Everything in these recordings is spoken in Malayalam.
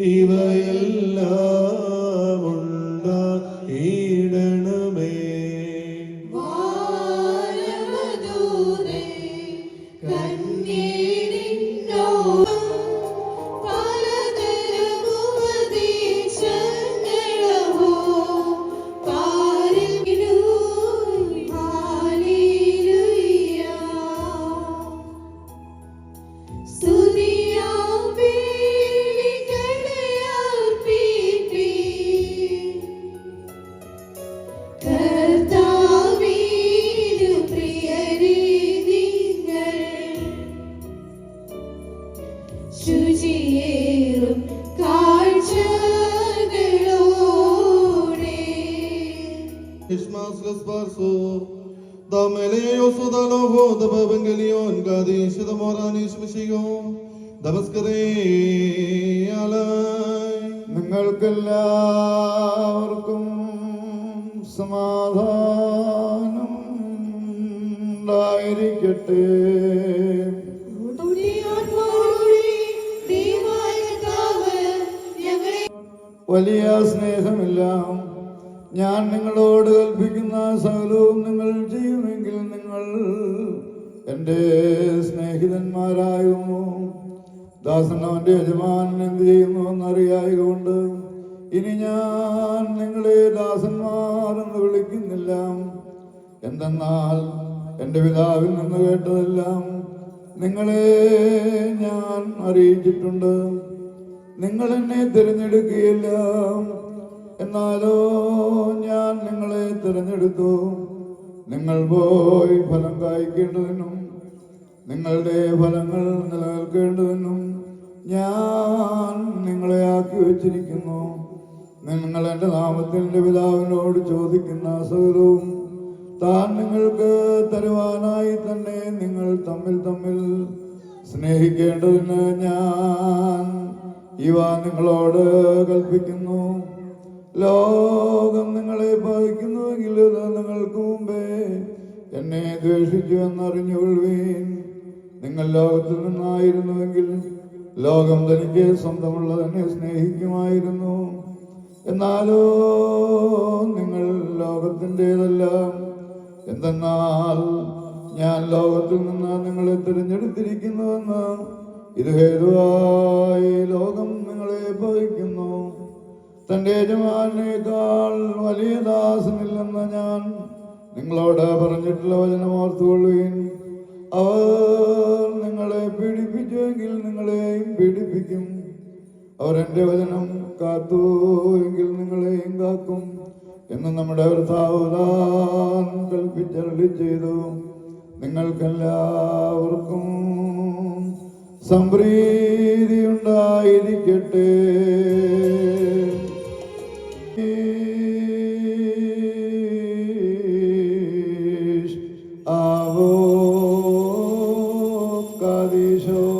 ഇവയെല്ലാം ഉണ്ടായിടണമേ தபவங்களியோன் காதி சிதமோரானே சுமசிகோ தபஸ்கரேயால നിങ്ങൾക്കെല്ലാവർക്കും സമാധാനം ഉണ്ടായിരിക്കട്ടെ. വലിയ സ്നേഹമെല്ലാം. ഞാൻ നിങ്ങളോട് കൽപ്പിക്കുന്ന സകലവും നിങ്ങൾ ചെയ്യുമെങ്കിൽ നിങ്ങൾ എന്റെ സ്നേഹിതന്മാരാകുന്നു ദാസൻ അവന്റെ യജമാനൻ എന്ത് ചെയ്യുന്നു എന്നറിയായതുകൊണ്ട് ഇനി ഞാൻ നിങ്ങളെ ദാസന്മാരെന്ന് വിളിക്കുന്നില്ല. എന്തെന്നാൽ എന്റെ പിതാവിൽ നിന്ന് കേട്ടതെല്ലാം നിങ്ങളെ ഞാൻ അറിയിച്ചിട്ടുണ്ട്. നിങ്ങൾ എന്നെ തിരഞ്ഞെടുക്കുകയില്ല എന്നാലോ ഞാൻ നിങ്ങളെ തിരഞ്ഞെടുത്തു. നിങ്ങൾ പോയി ഫലം കായ്ക്കേണ്ടതിനും നിങ്ങളുടെ ഫലങ്ങൾ നിലനിൽക്കേണ്ടതിനും ഞാൻ നിങ്ങളെ ആക്കി വച്ചിരിക്കുന്നു. നിങ്ങൾ എന്റെ നാമത്തിന്റെ പിതാവിനോട് ചോദിക്കുന്ന സകലവും താൻ നിങ്ങൾക്ക് തരുവാനായി തന്നെ നിങ്ങൾ തമ്മിൽ തമ്മിൽ സ്നേഹിക്കേണ്ടതിന് ഞാൻ ഇവ നിങ്ങളോട് കൽപ്പിക്കുന്നു. ലോകം നിങ്ങളെ ബാധിക്കുന്നുവെങ്കിൽ ഇത് നിങ്ങൾക്ക് മുമ്പേ എന്നെ ദ്വേഷിച്ചു എന്നറിഞ്ഞുകൊള്ളുവീൻ. നിങ്ങൾ ലോകത്തിൽ നിന്നായിരുന്നുവെങ്കിൽ ലോകം തനിക്ക് സ്വന്തമുള്ളതിനെ സ്നേഹിക്കുമായിരുന്നു. എന്നാലോ നിങ്ങൾ ലോകത്തിന്റെതല്ല. എന്തെന്നാൽ ഞാൻ ലോകത്തിൽ നിന്ന് നിങ്ങളെ തിരഞ്ഞെടുത്തിരിക്കുന്നുവെന്ന് ഇത് ഹേതുവായി ലോകം നിങ്ങളെ ഭവിക്കുന്നു. തന്റെ യജമാനേക്കാൾ വലിയ ദാസനില്ലെന്ന് ഞാൻ നിങ്ങളോട് പറഞ്ഞിട്ടുള്ള വചനം ഓർത്തുകൊള്ളുകയും അവർ നിങ്ങളെ പീഡിപ്പിച്ചുവെങ്കിൽ നിങ്ങളെയും പീഡിപ്പിക്കും. അവർ വചനം കാത്തു എങ്കിൽ നിങ്ങളെയും കാക്കും എന്ന് നമ്മുടെ ഭർത്താവ് താൻ കൽപ്പിച്ചരളി ചെയ്തു. നിങ്ങൾക്കെല്ലാവർക്കും സംപ്രീതി Vishnu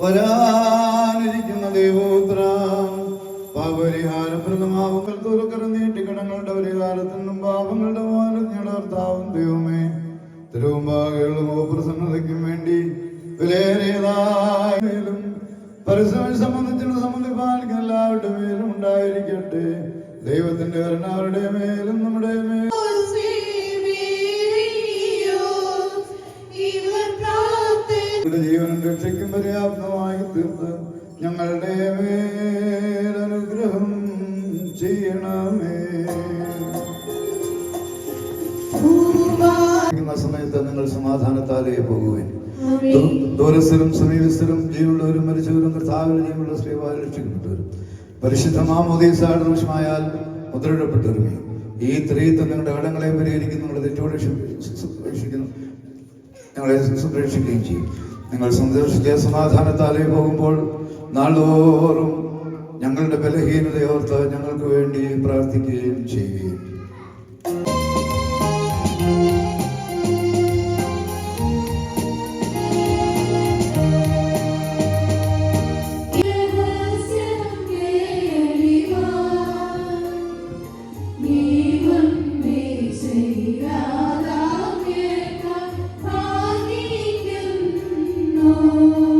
വരാനിരിക്കുന്ന ദൈവോത്ര പാപരിഹാരപ്രദമാവുകൾ തുറക്കര നീട്ടിക്കടങ്ങളുടെ പരിഹാരത്തിനും പാപങ്ങളുടെ മാനങ്ങളുടെ ദൈവമേ. ദൈവമേ തിരുവമ്പാകെയുള്ള പ്രസന്നതയ്ക്കും വേണ്ടി വിലയേറിയതായാലും പരിശ്രമം സംബന്ധിച്ചുള്ള സംബന്ധിപ്പാൻ എല്ലാവരുടെ മേലും ഉണ്ടായിരിക്കട്ടെ. ദൈവത്തിന്റെ കരുണ അവരുടെ മേലും നമ്മുടെ മേലും രക്ഷയ്ക്കും പര്യാപ്തമായി തീർത്ത് ഞങ്ങളുടെ മേലനുഗ്രഹം ചെയ്യണമേ. സമയത്ത് നിങ്ങൾ സമാധാനത്താലേ പോകുവേ ദൂരസ്ഥരും സമീപസ്ഥരും ജീവനുള്ളവരും മരിച്ചവരും കർത്താവിൽ ജീവനുള്ള സ്ത്രീവാൽ രക്ഷിക്കപ്പെട്ടവരും. പരിശുദ്ധ മാമോദീസാട് ദൂഷമായാൽ ഈ ത്രീത്വം നിങ്ങളുടെ കടങ്ങളെ പരിഹരിക്കുന്നു നിങ്ങളുടെ തെറ്റോടെ രക്ഷിക്കുന്നു. ഞങ്ങളെ സംരക്ഷിക്കുകയും ചെയ്യും. നിങ്ങൾ സന്ദർശിച്ച സമാധാനത്താലേ പോകുമ്പോൾ നാളോറും ഞങ്ങളുടെ ബലഹീനതയോർത്ത് ഞങ്ങൾക്ക് വേണ്ടി പ്രാർത്ഥിക്കുകയും ചെയ്യുകയും Thank you.